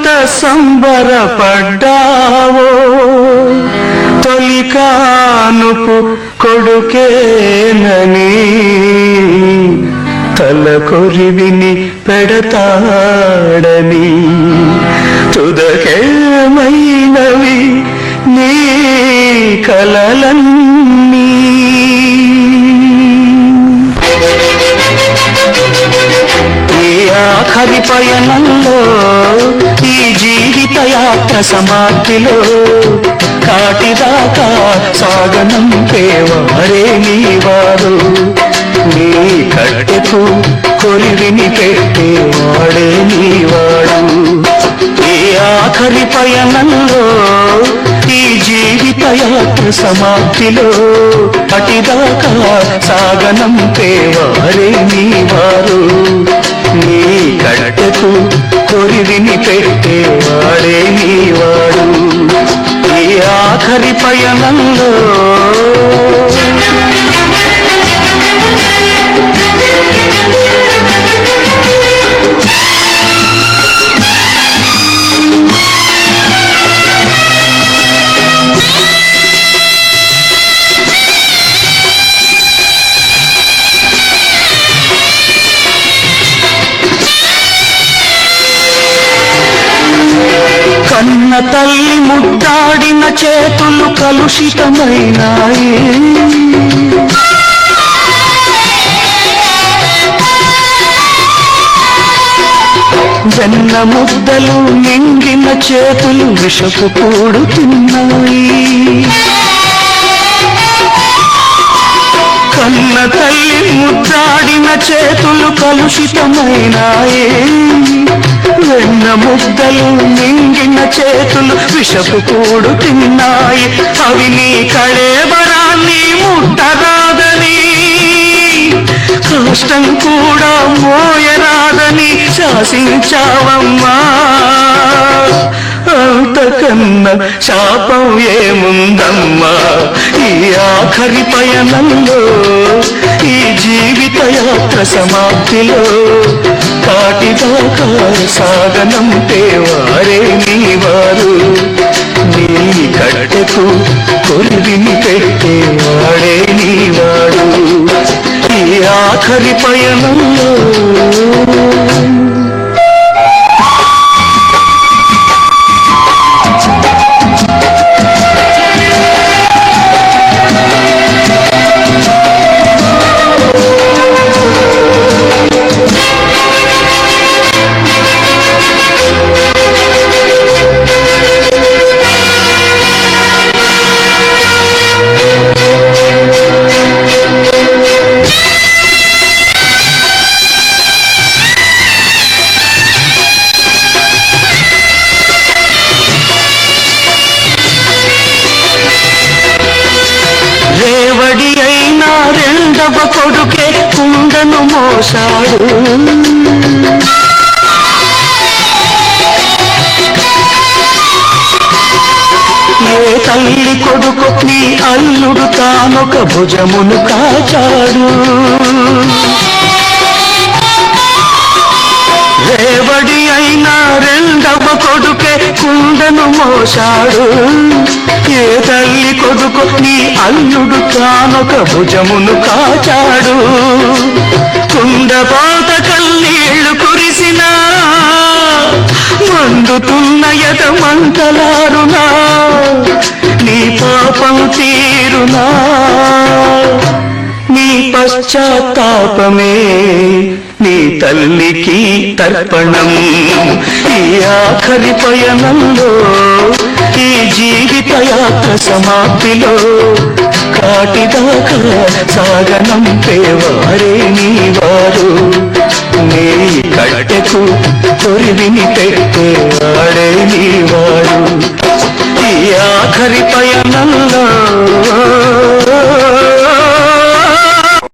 ఎంత సంబరపడ్డావో. తొలికానుపు కొడుకేనని తల కొరివిని పెడతాడని తుదకేమైనవి నీ కలలన్నీ. ఆఖరి పయనంలో సమాప్తిలో కాటిదాకా సాగనంపేవారే నీవారు నీ కట్టెకు కొరివిని పెట్టేవాడే నీవాడు ఈ ఆఖరి పయనంలో ఈ జీవిత యాత్ర సమాప్తిలో అటిదాకా సాగనంపేవారే నీవారు నీ కట్టెకు కొరివిని పెట్టేవాడే నీవాడు ఈ ఆఖరి పయనంలో తల్లి ముద్దాడిన చేతులు కలుషితమైనాయి. వెన్న ముద్దలు నిండిన చేతులు విషపు కూడు తిన్నాయి. కన్న తల్లి ముద్దాడిన చేతులు కలుషితమైనాయే. వెన్న ముద్దలు చేతులు విషపు కూడు తిన్నాయి. అవి నీ కళేబరాన్ని ముట్టరాదని. కష్టం కూడా మోయరాదని శాసించావమ్మా. అంతకన్నా శాపం ఏముందమ్మా? ఈ ఆఖరి పయనంలో ఈ జీవిత యాత్ర సమాప్తిలో సాటిదాకా సాగనంటే వారే నీ వారు నీ కట్టకు కొరివిని పెట్టేవాడే రెండవ కొడుకే కుండను మోసాడు. ఏ తల్లి కొడుకు నీ అల్లుడు తానొక భుజమును కాచాడు. రేవడి అయినా రెండవ కొడుకే కుండను మోసాడు. ఒకే తల్లి కొడుకు నీ అల్లుడు తానొక భుజమును కాచాడు. కుండపాత కన్నీళ్ళు కురిసినా మండుతున్న యత మంటలారునా నీ పాపం తీరునా నీ పశ్చాత్తాపమే నీ తల్లికి తర్పణం. ఈ ఆఖరి పయనంలో ఈ జీవిత యాత్ర సమాప్తిలో కాటిదాకా సాగనంపేవారే నీవారు నీ కట్టెకు కొరివిని పెట్టేవాడే నీవాడు ఈ ఆఖరి పయనంలో